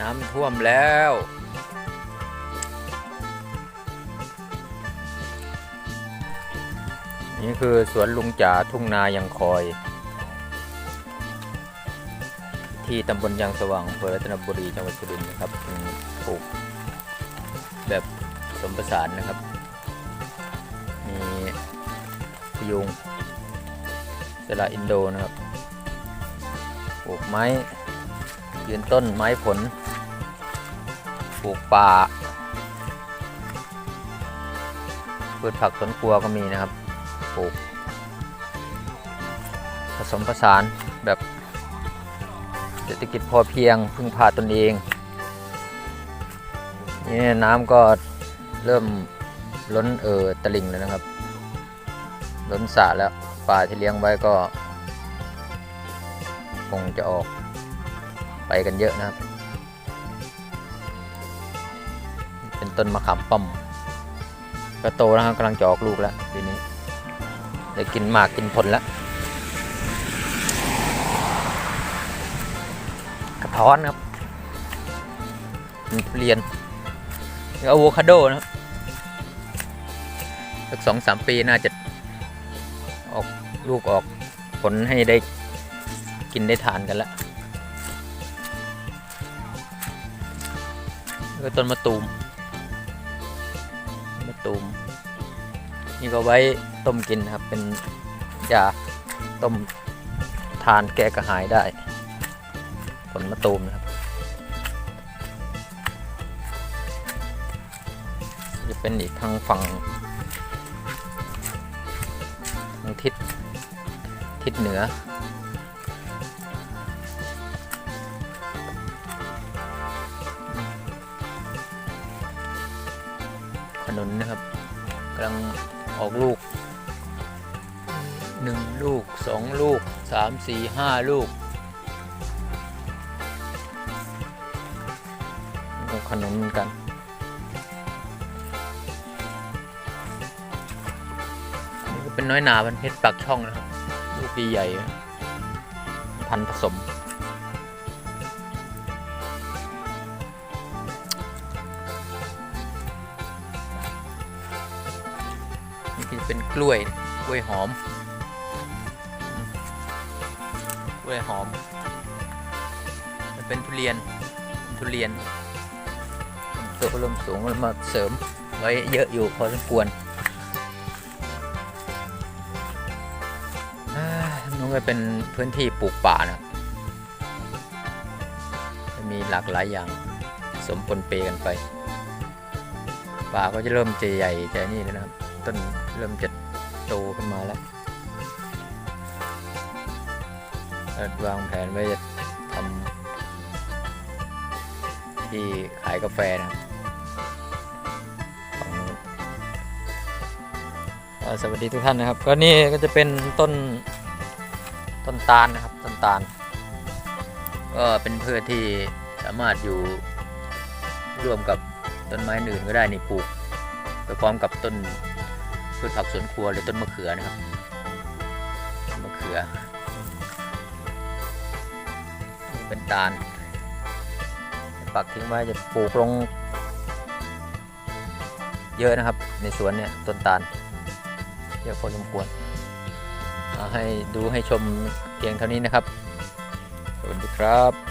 น้ำท่วมแล้ว นี่คือสวนลุงจ๋าทุ่งนายังคอย ที่ตำบลยางสว่างอำเภอรัตนบุรีจังหวัดสุรินทร์นะครับปลูกแบบสมผสานนะครับ มีพยุงสละอินโดนะครับ ปลูกไม้ยืนต้นไม้ผล ปลูกป่าพืชผักสวนครัวก็มีนะครับปลูก ผสมผสานแบบเศรษฐกิจพอเพียงพึ่งพาตนเองนี่น้ำก็เริ่มล้นเอ่อตลิ่งแล้วนะครับ ล้นสระแล้วปลาที่เลี้ยงไว้ก็ คงจะออกไปกันเยอะนะครับ ต้นมะขามป้อมก็โตแล้วครับกำลังจะออกลูกแล้วทีนี้ได้กินหมากกินผลแล้วกระท้อนครับมีทุเรียนอะโวคาโดนะครับสักสองสามปีน่าจะออกลูกออกผลให้ได้กินได้ทานกันแล้วก็ต้นมะตูม ตูม นี่ก็ไว้ต้มกินนะครับ เป็นยาต้มทานแก้กระหายได้ ผลมะตูมนะครับ จะเป็นอีกทางฝั่งทางทิศทิศเหนือ นุนนะครับกำลังออกลูกหนึ่งลูกสองลูกสามสี่ห้าลูกนี่ก็ขนุนเหมือนกันนี่ก็เป็นน้อยหนาพันเพชรปักช่องนะครับลูกดีใหญ่ พันผสม นี่เป็นกล้วยกล้วยหอมกล้วยหอม มันเป็นทุเรียนทุเรียนตัวเริ่มสูงมาเสริมไว้เยอะอยู่พอสมควรอ่น้องก็เป็นพื้นที่ปลูกป่านะครับจะมีหลากหลายอย่างสมปนเปกันไปป่าก็จะเริ่มจะใหญ่จะนี่แล้วนะครับ ต้นเริ่มจะโตขึ้นมาแล้วอวางแผนไว้จะทำที่ขายกาแฟนะครับสวัสดีทุกท่านนะครับ ก็นี่ก็จะเป็นต้นต้นตาลนะครับ ต้นตาล ก็เป็นพืชที่สามารถอยู่ร่วมกับต้นไม้อื่นก็ได้นี่ปลูกไปพร้อมกับต้น พืชผักสวนครัวหรือต้นมะเขือนะครับมะเขือนี่เป็นตาลปักทิ้งไว้จะปลูกลง เยอะนะครับ ในสวนเนี่ยต้นตาลเยอะพอสมควรเอาให้ดูให้ชมเพียงเท่านี้นะครับ สวัสดีครับ